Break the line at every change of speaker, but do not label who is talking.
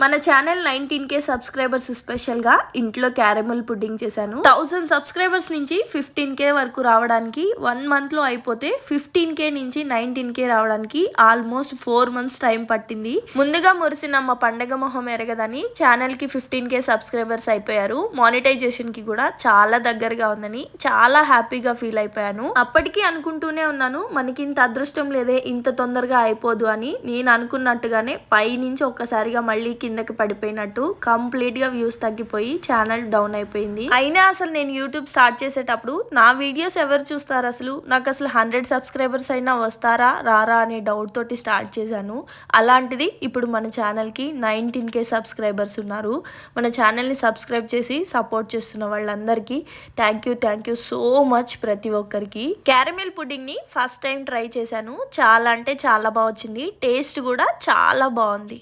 మన channel nineteen కే subscribers స్పెషల్గా ఇంట్లో క్యారమల్ పుడ్డింగ్ చేశాను. థౌసండ్ సబ్స్క్రైబర్స్ నుంచి ఫిఫ్టీన్ కే వరకు రావడానికి వన్ మంత్లో అయిపోతే ఫిఫ్టీన్ కే నుంచి నైన్టీన్ కే రావడానికి ఆల్మోస్ట్ ఫోర్ మంత్స్ టైం పట్టింది. ముందుగా మురిసిన మా పండగ మొహం ఎరగదని ఛానల్కి ఫిఫ్టీన్ కే సబ్స్క్రైబర్స్ అయిపోయారు. మానిటైజేషన్కి కూడా చాలా దగ్గరగా ఉందని చాలా హ్యాపీగా ఫీల్ అయిపోయాను. అప్పటికి అనుకుంటూనే ఉన్నాను మనకి ఇంత అదృష్టం లేదే ఇంత తొందరగా అయిపోదు అని. నేను అనుకున్నట్టుగానే పై నుంచి ఒక్కసారిగా మళ్ళీ కిందకి పడిపోయినట్టు కంప్లీట్గా వ్యూస్ తగ్గిపోయి ఛానల్ డౌన్ అయిపోయింది. అయినా అసలు నేను యూట్యూబ్ స్టార్ట్ చేసేటప్పుడు నా వీడియోస్ ఎవరు చూస్తారు అసలు? నాకు అసలు హండ్రెడ్ సబ్స్క్రైబర్స్ అయినా వస్తారా రారా అనే డౌట్ తోటి స్టార్ట్ చేశాను. అలాంటిది ఇప్పుడు మన ఛానల్కి నైన్టీన్ కే సబ్స్క్రైబర్స్ ఉన్నారు. మన ఛానల్ని సబ్స్క్రైబ్ చేసి సపోర్ట్ చేస్తున్న వాళ్ళందరికీ thank you thank you so much ప్రతి ఒక్కరికి. క్యారమెల్ పుడ్డింగ్ని ఫస్ట్ టైం ట్రై చేశాను. చాలా అంటే చాలా బాగా వచ్చింది. టేస్ట్ కూడా చాలా బాగుంది.